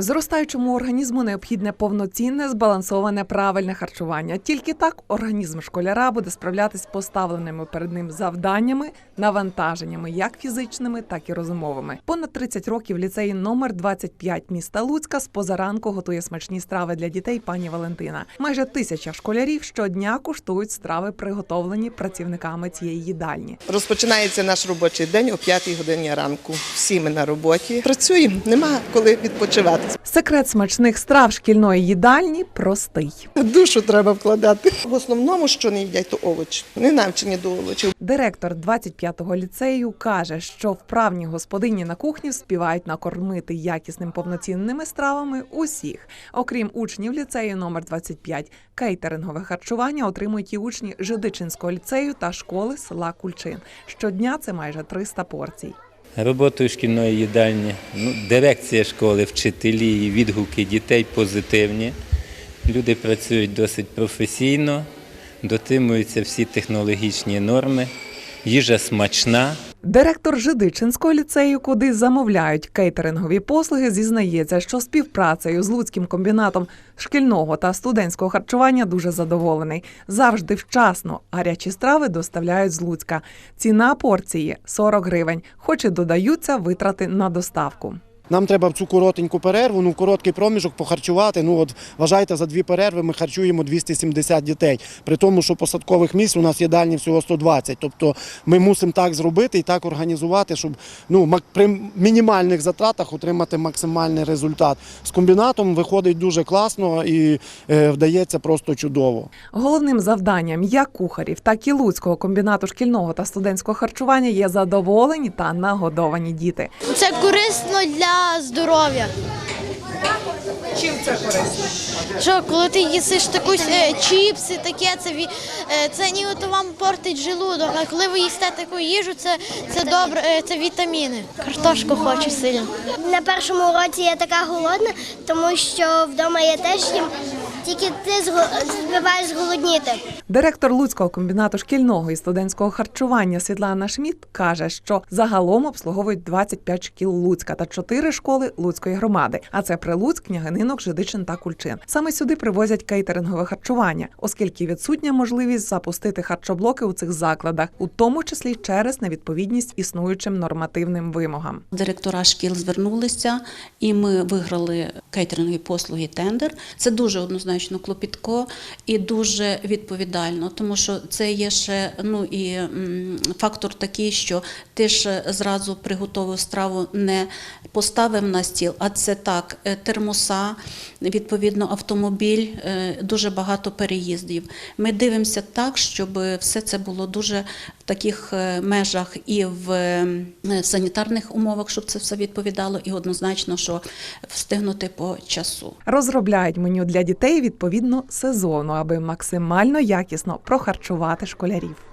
Зростаючому організму необхідне повноцінне, збалансоване, правильне харчування. Тільки так організм школяра буде справлятись з поставленими перед ним завданнями, навантаженнями, як фізичними, так і розумовими. Понад 30 років ліцеї номер 25 міста Луцька з позаранку готує смачні страви для дітей пані Валентина. Майже тисяча школярів щодня куштують страви, приготовлені працівниками цієї їдальні. Розпочинається наш робочий день о 5 годині ранку. Всі ми на роботі працюємо, нема коли відпочивати. Секрет смачних страв шкільної їдальні простий. Душу треба вкладати. В основному, що не їдять, то овочі. Не навчені до овочів. Директор 25-го ліцею каже, що вправні господині на кухні співають накормити якісним повноцінними стравами усіх. Окрім учнів ліцею номер 25, кейтерингове харчування отримують і учні Жидичинського ліцею та школи села Кульчин. Щодня це майже 300 порцій. Роботою шкільної їдальні, ну, дирекція школи, вчителі, і відгуки дітей позитивні. Люди працюють досить професійно, дотримуються всі технологічні норми, їжа смачна. Директор Жидичинського ліцею, куди замовляють кейтерингові послуги, зізнається, що співпрацею з Луцьким комбінатом шкільного та студентського харчування дуже задоволений. Завжди вчасно гарячі страви доставляють з Луцька. Ціна порції 40 гривень, хоч і додаються витрати на доставку. Нам треба в цю коротеньку перерву, ну в короткий проміжок похарчувати. Ну от вважайте, за дві перерви ми харчуємо 270 дітей. При тому, що посадкових місць у нас їдальні всього 120. Тобто ми мусимо так зробити і так організувати, щоб ну при мінімальних затратах отримати максимальний результат. З комбінатом виходить дуже класно і е, вдається просто чудово. Головним завданням як кухарів, так і Луцького комбінату шкільного та студентського харчування є задоволені та нагодовані діти. Це корисно для здоров'я. Чим це корисно? Що коли ти їсиш таку е, чіпси, таке це ві- е, це нібито вам портить желудок. А коли ви їсте таку їжу, це, це добре, е, це вітаміни. Картошку хочу сильно. На першому уроці я така голодна, тому що вдома я теж їм, тільки ти зго- збиваєш зголодніти. Директор Луцького комбінату шкільного і студентського харчування Світлана Шміт каже, що загалом обслуговують 25 шкіл Луцька та 4 школи Луцької громади. А це Прилуцьк, Княгининок, Жидичин та Кульчин. Саме сюди привозять кейтерингове харчування, оскільки відсутня можливість запустити харчоблоки у цих закладах, у тому числі через невідповідність існуючим нормативним вимогам. Директора шкіл звернулися, і ми виграли кейтерингові послуги тендер. Це дуже однозначно клопітко і дуже відповідально, тому що це є ще ну і фактор такий, що ти ж зразу приготовив страву не поставив на стіл, а це так, е, термоса, відповідно, автомобіль, е, дуже багато переїздів. Ми дивимося так, щоб все це було дуже в таких е, межах і в е, санітарних умовах, щоб це все відповідало, і однозначно, що встигнути по часу. Розробляють меню для дітей відповідно сезону, аби максимально якісно прохарчувати школярів.